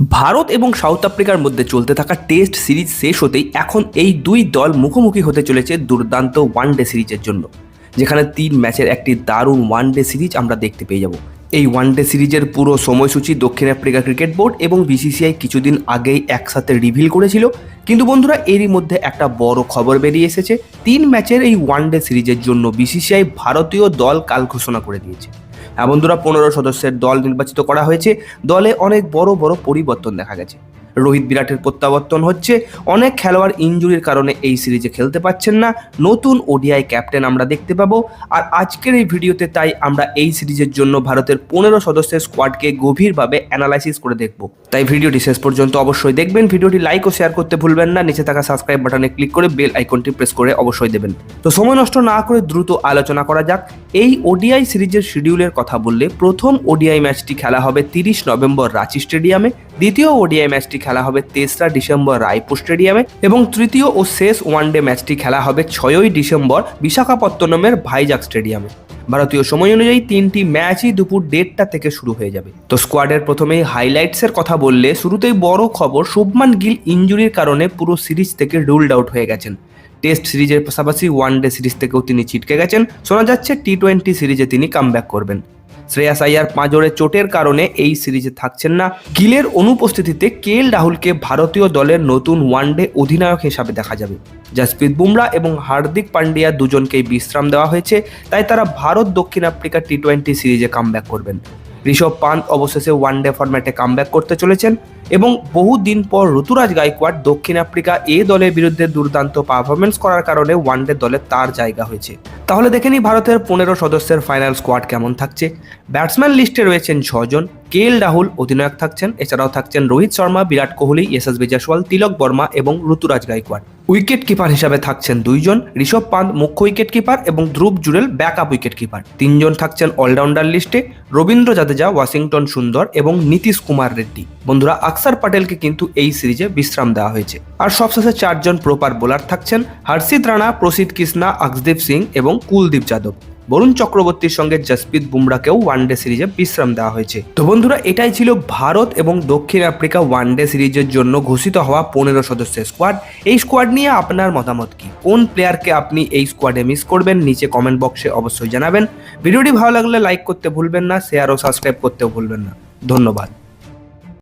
ভারত এবং সাউথ আফ্রিকার মধ্যে চলতে থাকা টেস্ট সিরিজ শেষ হতেই এখন এই দুই দল মুখোমুখি হতে চলেছে দুর্দান্ত ওয়ান ডে সিরিজের জন্য, যেখানে তিন ম্যাচের একটি দারুণ ওয়ান ডে সিরিজ আমরা দেখতে পেয়ে যাব। এই ওয়ান ডে সিরিজের পুরো সময়সূচি দক্ষিণ আফ্রিকা ক্রিকেট বোর্ড এবং বিসিসিআই কিছুদিন আগেই একসাথে রিভিল করেছিল। কিন্তু বন্ধুরা, এরই মধ্যে একটা বড় খবর বেরিয়ে এসেছে। তিন ম্যাচের এই ওয়ান ডে সিরিজের জন্য বিসিসিআই ভারতীয় দল কাল ঘোষণা করে দিয়েছে। বন্ধুরা, পনেরো সদস্যের দল নির্বাচিত করা হয়েছে। দলে অনেক বড় বড় পরিবর্তন দেখা গেছে। রোহিত বিরাটের প্রত্যাবর্তন হচ্ছে, অনেক খেলোয়াড় ইনজুরির কারণে এই সিরিজে খেলতে পারছেন না। নতুন ওডিআই ক্যাপ্টেন আমরা দেখতে পাবো। আর আজকের এই ভিডিওতে তাই আমরা এই সিরিজের জন্য ভারতের পনেরো সদস্যের স্কোয়াডকে গভীরভাবে অ্যানালাইসিস করে দেখব। তাই ভিডিওটি শেষ পর্যন্ত অবশ্যই দেখবেন। ভিডিওটি লাইক ও শেয়ার করতে ভুলবেন না। নিচে থাকা সাবস্ক্রাইব বাটনে ক্লিক করে বেল আইকনটি প্রেস করে অবশ্যই দেবেন। তো সময় নষ্ট না করে দ্রুত আলোচনা করা যাক। এই ওডিআই সিরিজের শিডিউলের কথা বললে প্রথম ওডিআই ম্যাচটি খেলা হবে তিরিশ নভেম্বর রাঁচি স্টেডিয়ামে, দ্বিতীয় ওডিআই ম্যাচটি খেলা হবে তেসরা ডিসেম্বর রায়পুর স্টেডিয়ামে এবং তৃতীয় ও শেষ ওয়ানডে ম্যাচটি খেলা হবে ছয়ই ডিসেম্বর বিশাখাপত্তনমের ভাইজাগ স্টেডিয়ামে। ভারতীয় সময় অনুযায়ী তিনটি ম্যাচই দুপুর দেড়টা থেকে শুরু হয়ে যাবে। তো স্কোয়াডের প্রথমেই হাইলাইটসের কথা বললে শুরুতেই বড় খবর শুভমান গিল ইঞ্জুরির কারণে পুরো সিরিজ থেকে রুলড আউট হয়ে গেছেন। টেস্ট সিরিজের পাশাপাশি ওয়ান ডে সিরিজ থেকেও তিনি ছিটকে গেছেন। শোনা যাচ্ছে টি টোয়েন্টি সিরিজে তিনি কামব্যাক করবেন। শ্রেয়াস আইয়ার পাঁজরে চোটের কারণে এই সিরিজে থাকছেন না। গিলের অনুপস্থিতিতে কে এল রাহুলকে ভারতীয় দলের নতুন ওয়ানডে অধিনায়ক হিসাবে দেখা যাবে। জাসপ্রীত বুমরা এবং হার্দিক পান্ডিয়া দুজনকেই বিশ্রাম দেওয়া হয়েছে। তাই তারা ভারত দক্ষিণ আফ্রিকা টি টোয়েন্টি সিরিজে কামব্যাক করবেন। ঋষভ পান্ত অবশেষে ওয়ান ওয়ানডে ফরম্যাটে কামব্যাক করতে চলেছেন এবং বহুদিন পর ঋতুরাজ গাইকোয়াড দক্ষিণ আফ্রিকা এ দলের বিরুদ্ধে দুর্দান্ত পারফরমেন্স করার কারণে ওয়ান ডে দলে তার জায়গা হয়েছে। তাহলে দেখে নিই ভারতের পনেরো সদস্যের ফাইনাল স্কোয়াড কেমন থাকছে। ব্যাটসম্যান লিস্টে রয়েছেন ছজন। কে এল রাহুল অধিনায়ক থাকছেন, এছাড়াও থাকছেন রোহিত শর্মা, বিরাট কোহলি এসএসবি জয়সওয়াল তিলক বর্মা এবং ঋতুরাজ গাইকোয়াড। উইকেট কিপার হিসাবে থাকছেন দুইজন, ঋষভ পান্ত মুখ্য উইকেট কিপার এবং Dhruv Jurel backup wicket keeper তিনজন থাকছেন অলরাউন্ডার লিস্টে রবীন্দ্র জাদেজা, ওয়াশিংটন সুন্দর এবং নীতিশ কুমার রেড্ডি। বন্ধুরা, আকসার প্যাটেলকে কিন্তু এই সিরিজে বিশ্রাম দেওয়া হয়েছে। আর সবশেষে চারজন প্রপার বোলার থাকছেন হর্ষিত রানা প্রসিদ কৃষ্ণা আকসদীপ সিং এবং কুলদীপ যাদব। বরুণ চক্রবর্তীর সঙ্গে জসপ্রীত বুমরাকেও ওয়ানডে সিরিজে বিশ্রাম দেওয়া হয়েছে। তো বন্ধুরা, এটাই ছিল ভারত এবং দক্ষিণ আফ্রিকা ওয়ানডে সিরিজের জন্য ঘোষিত হওয়া পনেরো সদস্যের স্কোয়াড এই স্কোয়াড নিয়ে আপনার মতামত কি? কোন প্লেয়ারকে আপনি এই স্কোয়াডে মিস করবেন? নিচে কমেন্ট বক্সে অবশ্যই জানাবেন। ভিডিওটি ভালো লাগলে লাইক করতে ভুলবেন না শেয়ার ও সাবস্ক্রাইব করতেও ভুলবেন না। ধন্যবাদ।